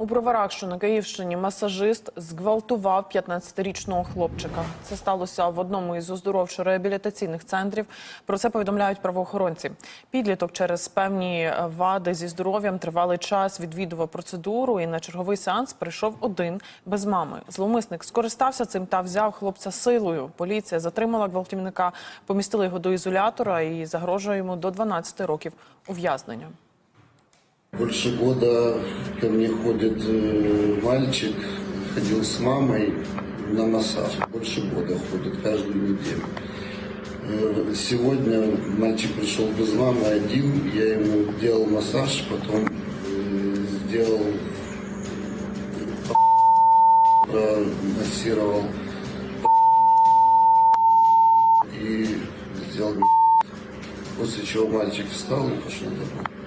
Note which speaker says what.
Speaker 1: У Броварах, що на Київщині, масажист зґвалтував 15-річного хлопчика. Це сталося в одному із оздоровчо-реабілітаційних центрів. Про це повідомляють правоохоронці. Підліток через певні вади зі здоров'ям тривалий час відвідував процедуру і на черговий сеанс прийшов один без мами. Зловмисник скористався цим та взяв хлопця силою. Поліція затримала гвалтівника, помістила його до ізолятора і загрожує йому до 12 років ув'язнення.
Speaker 2: Больше года ко мне ходит э, мальчик, ходил с мамой на массаж. Больше года ходит каждую неделю. Э, Сегодня мальчик пришел без мамы один, я ему делал массаж, потом э, сделал, промассировал и сделал. После чего мальчик встал и пошел домой.